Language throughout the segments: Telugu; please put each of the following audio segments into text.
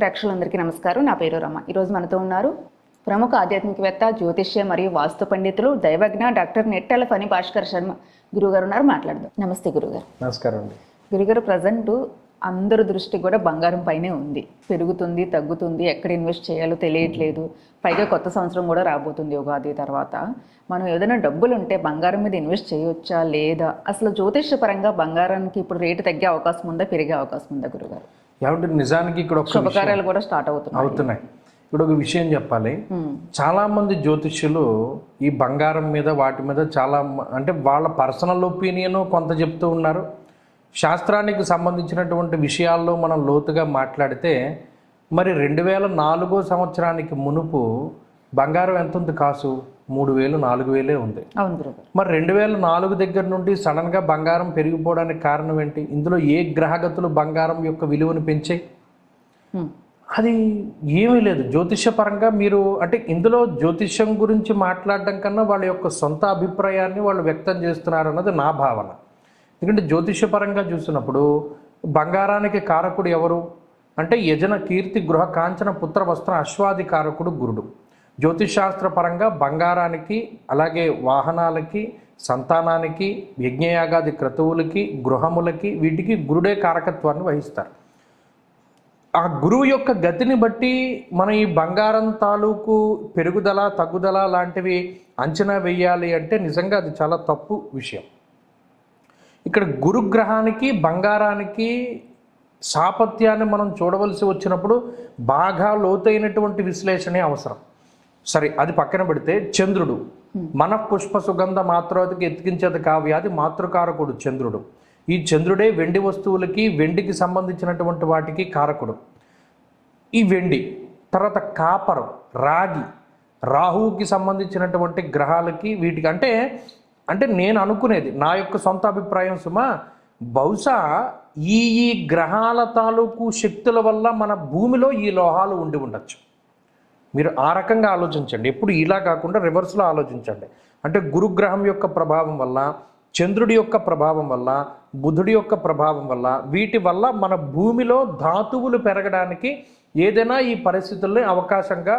ప్రేక్షకులందరికీ నమస్కారం. నా పేరు రమ. ఈరోజు మనతో ఉన్నారు ప్రముఖ ఆధ్యాత్మికవేత్త జ్యోతిష్య మరియు వాస్తు పండితులు దైవజ్ఞ డాక్టర్ నెట్టెల ఫణి భాస్కర్ శర్మ. గురుగారు ఉన్నారు మాట్లాడదాం. నమస్తే గురుగారు. నమస్కారం అండి. గురుగారు ప్రజెంట్ అందరి దృష్టి కూడా బంగారం పైనే ఉంది. పెరుగుతుంది తగ్గుతుంది ఎక్కడ ఇన్వెస్ట్ చేయాలో తెలియట్లేదు. పైగా కొత్త సంవత్సరం కూడా రాబోతుంది ఉగాది తర్వాత. మనం ఏదైనా డబ్బులు ఉంటే బంగారం మీద ఇన్వెస్ట్ చేయొచ్చా లేదా? అసలు జ్యోతిష్య పరంగా బంగారానికి ఇప్పుడు రేటు తగ్గే అవకాశం ఉందా పెరిగే అవకాశం ఉందా గురుగారు? ఏమంటే నిజానికి ఇక్కడ ఒక శుభకార్యాలు కూడా స్టార్ట్ అవుతున్నాయి. అవుతున్నాయి. ఇక్కడ ఒక విషయం చెప్పాలి. చాలా మంది జ్యోతిష్యులు ఈ బంగారం మీద వాటి మీద చాలా అంటే వాళ్ళ పర్సనల్ ఒపీనియన్ కొంత చెప్తూ ఉన్నారు. శాస్త్రానికి సంబంధించినటువంటి విషయాల్లో మనం లోతుగా మాట్లాడితే మరి రెండు వేల నాలుగో సంవత్సరానికి మునుపు బంగారం ఎంత ఉంది కాసు? మూడు వేలు నాలుగు వేలే ఉంది. మరి రెండు వేల నాలుగు దగ్గర నుండి సడన్గా బంగారం పెరిగిపోవడానికి కారణం ఏంటి? ఇందులో ఏ గ్రహగతులు బంగారం యొక్క విలువను పెంచాయి? అది ఏమీ లేదు. జ్యోతిష్యపరంగా మీరు అంటే ఇందులో జ్యోతిష్యం గురించి మాట్లాడడం కన్నా వాళ్ళ యొక్క సొంత అభిప్రాయాన్ని వాళ్ళు వ్యక్తం చేస్తున్నారు అన్నది నా భావన. ఎందుకంటే జ్యోతిష్యపరంగా చూసినప్పుడు బంగారానికి కారకుడు ఎవరు? అంటే యజన కీర్తి గృహ కాంచన పుత్ర వస్త్ర అశ్వాది కారకుడు గురుడు. జ్యోతిషాస్త్ర పరంగా బంగారానికి అలాగే వాహనాలకి సంతానానికి యజ్ఞయాగాది క్రతువులకి గృహములకి వీటికి గురుడే కారకత్వాన్ని వహిస్తారు. ఆ గురువు యొక్క గతిని బట్టి మనం ఈ బంగారం తాలూకు పెరుగుదల తగ్గుదల లాంటివి అంచనా వేయాలి అంటే నిజంగా అది చాలా తప్పు విషయం. ఇక్కడ గురుగ్రహానికి బంగారానికి సాపత్యాన్ని మనం చూడవలసి వచ్చినప్పుడు బాగా లోతైనటువంటి విశ్లేషణే అవసరం. సరే అది పక్కన పెడితే చంద్రుడు. మన పుష్ప సుగంధ మాత్రకి ఎత్తికించేది కావ్యాది మాతృకారకుడు చంద్రుడు. ఈ చంద్రుడే వెండి వస్తువులకి వెండికి సంబంధించినటువంటి వాటికి కారకుడు. ఈ వెండి తర్వాత కాపరం రాగి రాహువుకి సంబంధించినటువంటి గ్రహాలకి వీటికి అంటే అంటే నేను అనుకునేది నా యొక్క సొంత అభిప్రాయం సుమా బహుశా ఈ ఈ గ్రహాల తాలూకు శక్తుల వల్ల మన భూమిలో ఈ లోహాలు ఉండి ఉండొచ్చు. మీరు ఆ రకంగా ఆలోచించండి. ఎప్పుడు ఇలా కాకుండా రివర్స్లో ఆలోచించండి. అంటే గురుగ్రహం యొక్క ప్రభావం వల్ల చంద్రుడి యొక్క ప్రభావం వల్ల బుధుడి యొక్క ప్రభావం వల్ల వీటి వల్ల మన భూమిలో ధాతువులు పెరగడానికి ఏదైనా ఈ పరిస్థితుల్ని అవకాశంగా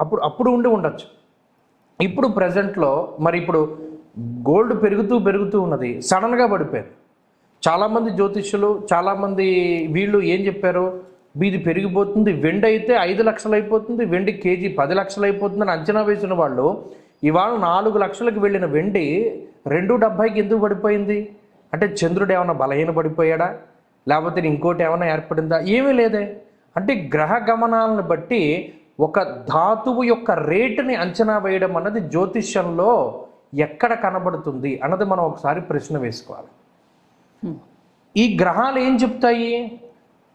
అప్పుడు అప్పుడు ఉండి ఉండొచ్చు. ఇప్పుడు ప్రజెంట్లో మరి ఇప్పుడు గోల్డ్ పెరుగుతూ పెరుగుతూ ఉన్నది. సడన్గా పడిపోయింది. చాలామంది జ్యోతిష్యులు చాలామంది వీళ్ళు ఏం చెప్పారు? ఇది పెరిగిపోతుంది వెండి అయితే ఐదు లక్షలు అయిపోతుంది వెండి కేజీ పది లక్షలు అయిపోతుందని అంచనా వేసిన వాళ్ళు ఇవాళ నాలుగు లక్షలకు వెళ్ళిన వెండి రెండు డెబ్భైకి ఎందుకు పడిపోయింది? అంటే చంద్రుడు ఏమైనా బలహీన పడిపోయాడా లేకపోతే ఇంకోటి ఏమైనా ఏర్పడిందా? ఏమీ లేదే. అంటే గ్రహ గమనాలను బట్టి ఒక ధాతువు యొక్క రేటుని అంచనా వేయడం అన్నది జ్యోతిష్యంలో ఎక్కడ కనబడుతుంది అన్నది మనం ఒకసారి ప్రశ్న వేసుకోవాలి. ఈ గ్రహాలు ఏం చెప్తాయి?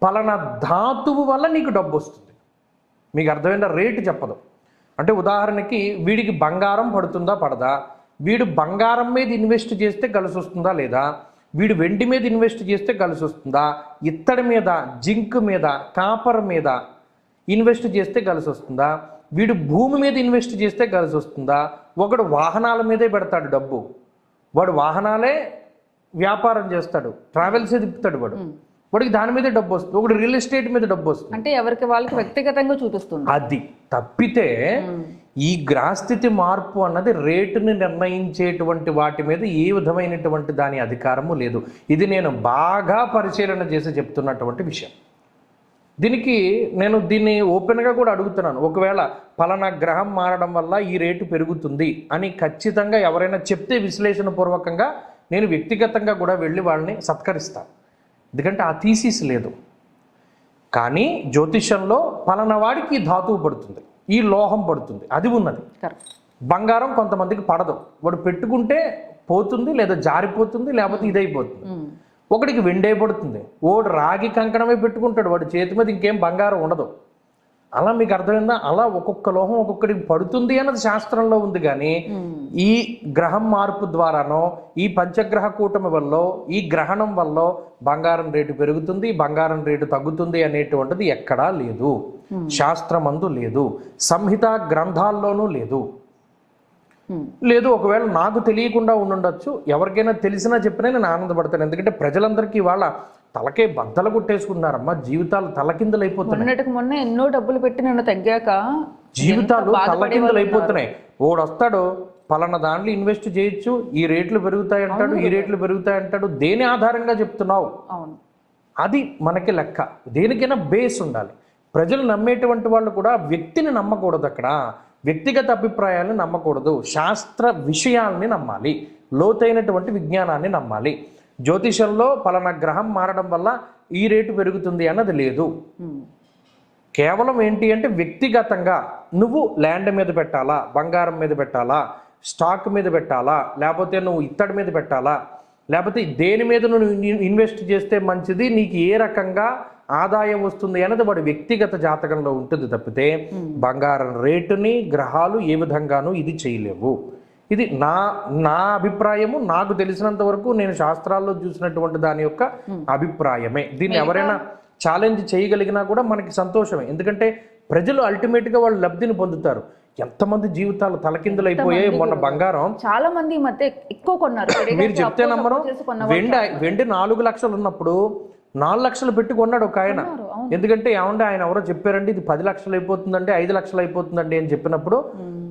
పలానా ధాతువు వల్ల నీకు డబ్బు వస్తుంది. మీకు అర్థమైన రేటు చెప్పదు. అంటే ఉదాహరణకి వీడికి బంగారం పడుతుందా పడదా? వీడు బంగారం మీద ఇన్వెస్ట్ చేస్తే కలిసి వస్తుందా లేదా? వీడు వెండి మీద ఇన్వెస్ట్ చేస్తే కలిసి వస్తుందా? ఇత్తడి మీద జింక్ మీద కాపర్ మీద ఇన్వెస్ట్ చేస్తే కలిసి వస్తుందా? వీడు భూమి మీద ఇన్వెస్ట్ చేస్తే కలిసి వస్తుందా? ఒకడు వాహనాల మీదే పెడతాడు డబ్బు. వాడు వాహనాలే వ్యాపారం చేస్తాడు. ట్రావెల్స్ తిప్పుతాడు వాడు. వాడికి దాని మీదే డబ్బు వస్తుంది ఒకటి రియల్ ఎస్టేట్ మీద డబ్బు వస్తుంది. అంటే ఎవరికి వాళ్ళకి వ్యక్తిగతంగా చూపిస్తుంది. అది తప్పితే ఈ గ్రహస్థితి మార్పు అన్నది రేటుని నిర్ణయించేటువంటి వాటి మీద ఏ విధమైనటువంటి దాని అధికారము లేదు. ఇది నేను బాగా పరిశీలన చేసి చెప్తున్నటువంటి విషయం. దీనికి నేను దీన్ని ఓపెన్గా కూడా అడుగుతున్నాను. ఒకవేళ పలానా గ్రహం మారడం వల్ల ఈ రేటు పెరుగుతుంది అని ఖచ్చితంగా ఎవరైనా చెప్తే విశ్లేషణ పూర్వకంగా నేను వ్యక్తిగతంగా కూడా వెళ్ళి వాళ్ళని సత్కరిస్తాను. ఎందుకంటే ఆ థీసిస్ లేదు. కానీ జ్యోతిషంలో పలానా వాడికి ఈ ధాతువు పడుతుంది ఈ లోహం పడుతుంది అది ఉన్నది. బంగారం కొంతమందికి పడదు. వాడు పెట్టుకుంటే పోతుంది లేదా జారిపోతుంది లేకపోతే ఇదైపోతుంది. ఒకడికి వెండే పడుతుంది. ఓడు రాగి కంకణమే పెట్టుకుంటాడు. వాడి చేతి మీద ఇంకేం బంగారం ఉండదు. అలా మీకు అర్థమైందా? అలా ఒక్కొక్క లోహం ఒక్కొక్కడికి పడుతుంది అన్నది శాస్త్రంలో ఉంది కానీ ఉమ్, ఈ గ్రహం మార్పు ద్వారానో ఈ పంచగ్రహ కూటమి వల్ల ఈ గ్రహణం వల్ల బంగారం రేటు పెరుగుతుంది బంగారం రేటు తగ్గుతుంది అనేటువంటిది ఎక్కడా లేదు. శాస్త్రమందు లేదు. సంహిత గ్రంథాల్లోనూ లేదు. ఉమ్, లేదు ఒకవేళ నాకు తెలియకుండా ఉండుండొచ్చు. ఎవరికైనా తెలిసినా చెప్పినా నేను ఆనందపడతాను. ఎందుకంటే ప్రజలందరికీ వాళ్ళ తలకే బద్దలు కొట్టేసుకున్నారమ్మా. జీవితాలు తలకిందులైపోతున్నాయి. మొన్నటికి మొన్న ఎన్నో డబ్బులు పెట్టి నన్ను తగ్గాక జీవితాలు తలకిందులు అయిపోతున్నాయి ఓడు వస్తాడు పలానా దాంట్లో ఇన్వెస్ట్ చేయొచ్చు ఈ రేట్లు పెరుగుతాయి అంటాడు ఈ రేట్లు పెరుగుతాయి అంటాడు దేని ఆధారంగా చెప్తున్నావు? అది మనకి లెక్క. దేనికైనా బేస్ ఉండాలి. ప్రజలు నమ్మేటువంటి వాళ్ళు కూడా వ్యక్తిని నమ్మకూడదు అక్కడ. వ్యక్తిగత అభిప్రాయాలను నమ్మకూడదు. శాస్త్ర విషయాల్ని నమ్మాలి. లోతైనటువంటి విజ్ఞానాన్ని నమ్మాలి. జ్యోతిషంలో పలానా గ్రహం మారడం వల్ల ఈ రేటు పెరుగుతుంది అన్నది లేదు. కేవలం ఏంటి అంటే వ్యక్తిగతంగా నువ్వు ల్యాండ్ మీద పెట్టాలా బంగారం మీద పెట్టాలా స్టాక్ మీద పెట్టాలా లేకపోతే నువ్వు ఇత్తడి మీద పెట్టాలా లేకపోతే దేని మీద నువ్వు ఇన్- ఇన్వెస్ట్ చేస్తే మంచిది నీకు ఏ రకంగా ఆదాయం వస్తుంది అనేది వాడి వ్యక్తిగత జాతకంలో ఉంటుంది తప్పితే బంగారం రేటుని గ్రహాలు ఏ విధంగానూ ఇది చేయలేవు. ఇది నా నా అభిప్రాయము నాకు తెలిసినంత వరకు నేను శాస్త్రాల్లో చూసినటువంటి దాని యొక్క అభిప్రాయమే. దీన్ని ఎవరైనా ఛాలెంజ్ చేయగలిగినా కూడా మనకి సంతోషమే. ఎందుకంటే ప్రజలు ultimate గా వాళ్ళు లబ్ధిని పొందుతారు. ఎంతమంది జీవితాలు తలకిందులైపోయాయి మొన్న బంగారం. చాలా మంది మధ్య ఎక్కువ కొన్నారు. మీరు చెప్తే నమ్మరు. వెండి వెండి నాలుగు లక్షలు ఉన్నప్పుడు నాలుగు లక్షలు పెట్టి కొన్నాడు ఒక ఆయన. ఎందుకంటే ఏమంటే ఆయన ఎవరో చెప్పారండి ఇది పది లక్షలు అయిపోతుందండి ఐదు లక్షలు అయిపోతుందండి అని చెప్పినప్పుడు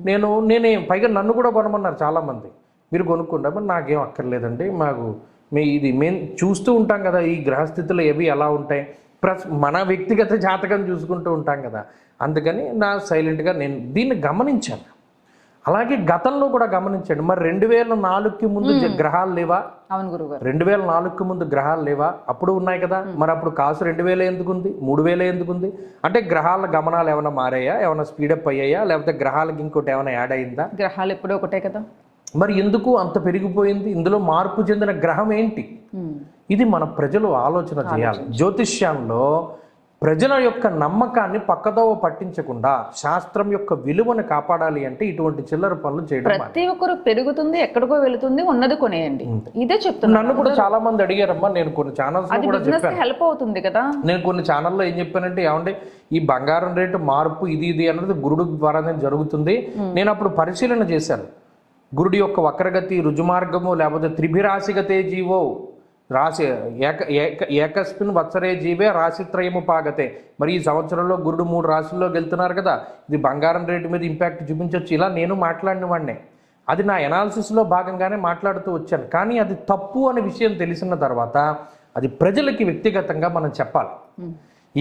నేను నేనే పైగా నన్ను కూడా కొనమన్నారు చాలా మంది మీరు కొనుక్కుంటా మరి నాకేం అక్కర్లేదండి. మాకు మీ ఇది మేము చూస్తూ ఉంటాం కదా ఈ గ్రహస్థితులు ఏవి ఎలా ఉంటాయి. ప్లస్ మన వ్యక్తిగత జాతకం చూసుకుంటూ ఉంటాం కదా. అందుకని నా సైలెంట్గా నేను దీన్ని గమనించాను. అలాగే గతంలో కూడా గమనించండి మరి రెండు వేల నాలుగుకి ముందు గ్రహాలు లేవా? అవును గురుగారు రెండు వేల నాలుగుకి ముందు గ్రహాలు లేవా? అప్పుడు ఉన్నాయి కదా మరి అప్పుడు కాసు రెండు వేలే ఎందుకుంది? మూడు వేలే ఎందుకుంది? అంటే గ్రహాల గమనాలు ఏమైనా మారాయా? ఏమైనా స్పీడప్ అయ్యాయా? లేకపోతే గ్రహాలకి ఇంకోటి ఏమైనా యాడ్ అయిందా? గ్రహాలు ఎప్పుడూ ఒకటే కదా. మరి ఎందుకు అంత పెరిగిపోయింది? ఇందులో మార్పు చెందిన గ్రహం ఏంటి. ఇది మన ప్రజలు ఆలోచన చేయాలి. జ్యోతిష్యంలో ప్రజల యొక్క నమ్మకాన్ని పక్కదోవ పట్టించకుండా శాస్త్రం యొక్క విలువను కాపాడాలి అంటే ఇటువంటి చిల్లర పనులు చేయడం. ప్రతి ఒక్కరు పెరుగుతుంది ఎక్కడికో వెళుతుంది ఉన్నది కొనేయండి. ఇదే చెప్తున్నాను నన్ను కూడా చాలా మంది అడిగారమ్మా నేను కొన్ని ఛానల్స్ కూడా హెల్ప్ అవుతుంది కదా. నేను కొన్ని ఛానల్లో ఏం చెప్పానంటే ఏమంటే ఈ బంగారం రేటు మార్పు ఇది ఇది అన్నది గురుడు ద్వారానే జరుగుతుంది. నేను అప్పుడు పరిశీలన చేశాను. గురుడి యొక్క వక్రగతి రుజుమార్గము లేకపోతే త్రిభిరాశిగతే జీవో రాశి ఏక ఏక ఏకస్మిన్ వత్సరే జీవే రాశిత్రయము పాగతే. మరి ఈ సంవత్సరంలో గురుడు మూడు రాశుల్లోకి వెళ్తున్నారు కదా ఇది బంగారం రేటు మీద ఇంపాక్ట్ చూపించవచ్చు ఇలా నేను మాట్లాడిన వాడినే. అది నా ఎనాలిసిస్లో భాగంగానే మాట్లాడుతూ వచ్చాను. కానీ అది తప్పు అనే విషయం తెలిసిన తర్వాత అది ప్రజలకి వ్యక్తిగతంగా మనం చెప్పాలి.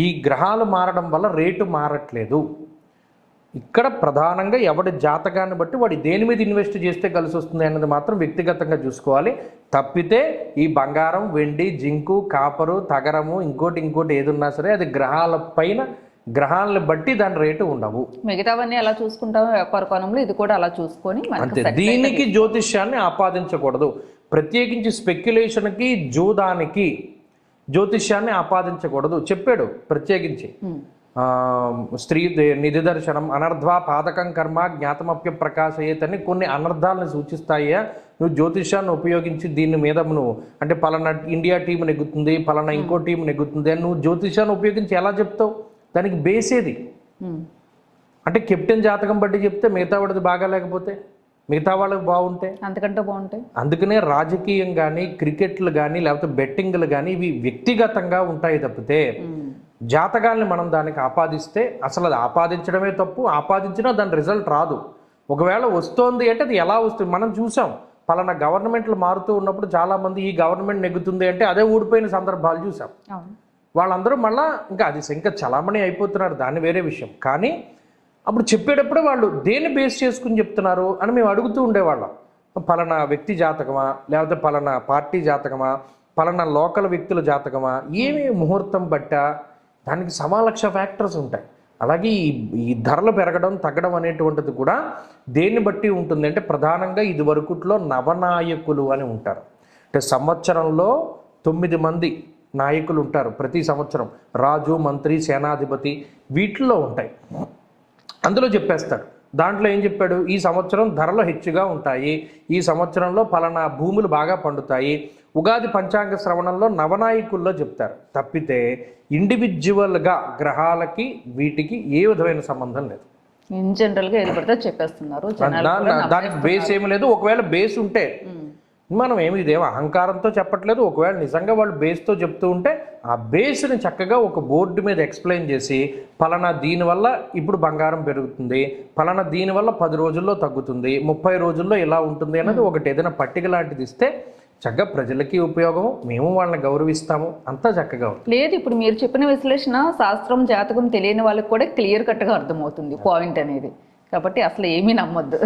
ఈ గ్రహాలు మారడం వల్ల రేటు మారట్లేదు. ఇక్కడ ప్రధానంగా ఎవడి జాతకాన్ని బట్టి వాడు దేని మీద ఇన్వెస్ట్ చేస్తే కలిసి వస్తుంది అన్నది మాత్రం వ్యక్తిగతంగా చూసుకోవాలి. తప్పితే ఈ బంగారం వెండి జింకు కాపరు తగరము ఇంకోటి ఇంకోటి ఏది ఉన్నా సరే అది గ్రహాల పైన గ్రహాలను బట్టి దాని రేటు ఉండవు. మిగతావన్నీ ఎలా చూసుకుంటామో వ్యాపార కోణంలో ఇది కూడా అలా చూసుకొని అంతే. దీనికి జ్యోతిష్యాన్ని ఆపాదించకూడదు. ప్రత్యేకించి స్పెక్యులేషన్కి జూదానికి జ్యోతిష్యాన్ని ఆపాదించకూడదు. చెప్పాడు ప్రత్యేకించి. స్త్రీ నిధి దర్శనం అనర్ధ్వా పాదకం కర్మ జ్ఞాతమప్య ప్రకాశయేత్ అని కొన్ని అనర్థాలను సూచిస్తాయా. నువ్వు జ్యోతిష్యాన్ని ఉపయోగించి దీని మీద నువ్వు అంటే పలానా ఇండియా టీం నెగ్గుతుంది పలానా ఇంకో టీం నెగ్గుతుంది అని నువ్వు జ్యోతిష్యాన్ని ఉపయోగించి ఎలా చెప్తావు? దానికి బేసేది ఉమ్. అంటే కెప్టెన్ జాతకం బట్టి చెప్తే మిగతా వాడిది బాగా లేకపోతే మిగతా వాళ్ళకి బాగుంటే? అంతకంటే బాగుంటాయి అందుకనే రాజకీయం కానీ క్రికెట్లు కానీ లేకపోతే బెట్టింగ్లు కానీ ఇవి వ్యక్తిగతంగా ఉంటాయి తప్పితే. జాతకాల్ని మనం దానికి ఆపాదిస్తే అసలు అది ఆపాదించడమే తప్పు. ఆపాదించినా దాని రిజల్ట్ రాదు. ఒకవేళ వస్తోంది అంటే అది ఎలా వస్తుంది? మనం చూసాం. పలానా గవర్నమెంట్లు మారుతూ ఉన్నప్పుడు చాలామంది ఈ గవర్నమెంట్ నెగ్గుతుంది అంటే అదే ఊడిపోయిన సందర్భాలు చూసాం. వాళ్ళందరూ మళ్ళా ఇంకా అది ఇంకా చలామణి అయిపోతున్నారు. దాని వేరే విషయం. కానీ అప్పుడు చెప్పేటప్పుడు వాళ్ళు దేన్ని బేస్ చేసుకుని చెప్తున్నారు అని మేము అడుగుతూ ఉండేవాళ్ళం. పలానా వ్యక్తి జాతకమా? లేకపోతే పలానా పార్టీ జాతకమా? పలానా లోకల్ వ్యక్తుల జాతకమా? ఏమి ముహూర్తం బట్ట? దానికి సమాలక్ష ఫ్యాక్టర్స్ ఉంటాయి. అలాగే ఈ ఈ ధరలు పెరగడం తగ్గడం అనేటువంటిది కూడా దేన్ని బట్టి ఉంటుంది అంటే ప్రధానంగా ఇది వరకుట్లో నవనాయకులు అని ఉంటారు. అంటే సంవత్సరంలో తొమ్మిది మంది నాయకులు ఉంటారు ప్రతి సంవత్సరం. రాజు మంత్రి సేనాధిపతి వీటిల్లో ఉంటాయి. అందులో చెప్పేస్తాడు. దాంట్లో ఏం చెప్పాడు? ఈ సంవత్సరం ధరలు హెచ్చుగా ఉంటాయి. ఈ సంవత్సరంలో పలానా భూములు బాగా పండుతాయి. ఉగాది పంచాంగ శ్రవణంలో నవనాయకుల్లో చెప్తారు. తప్పితే ఇండివిజువల్గా గ్రహాలకి వీటికి ఏ విధమైన సంబంధం లేదు. ఇన్ జనరల్గా ఏది పడితే చెప్పేస్తున్నారు. దానికి బేస్ ఏమి లేదు. ఒకవేళ బేస్ ఉంటే. మనం ఏమి ఇదేం అహంకారంతో చెప్పట్లేదు. ఒకవేళ నిజంగా వాళ్ళు బేస్తో చెప్తూ ఉంటే ఆ బేస్ని చక్కగా ఒక బోర్డు మీద ఎక్స్ప్లెయిన్ చేసి పలానా దీనివల్ల ఇప్పుడు బంగారం పెరుగుతుంది పలానా దీనివల్ల పది రోజుల్లో తగ్గుతుంది ముప్పై రోజుల్లో ఇలా ఉంటుంది అన్నది ఒకటి ఏదైనా పట్టిక లాంటిది ఇస్తే చక్కగా ప్రజలకి ఉపయోగము మేము వాళ్ళని గౌరవిస్తాము. అంతా చక్కగా లేదు ఇప్పుడు మీరు చెప్పిన విశ్లేషణ శాస్త్రం జాతకం తెలియని వాళ్ళకి కూడా క్లియర్ కట్గా అర్థమవుతుంది పాయింట్ అనేది. కాబట్టి అసలు ఏమీ నమ్మొద్దు.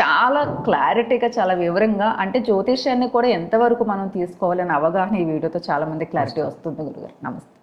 చాలా క్లారిటీగా చాలా వివరంగా అంటే జ్యోతిష్యాన్ని కూడా ఎంతవరకు మనం తీసుకోవాలని అవగాహన ఈ వీడియోతో చాలా మంది క్లారిటీ వస్తుంది గురుగారు. నమస్తే.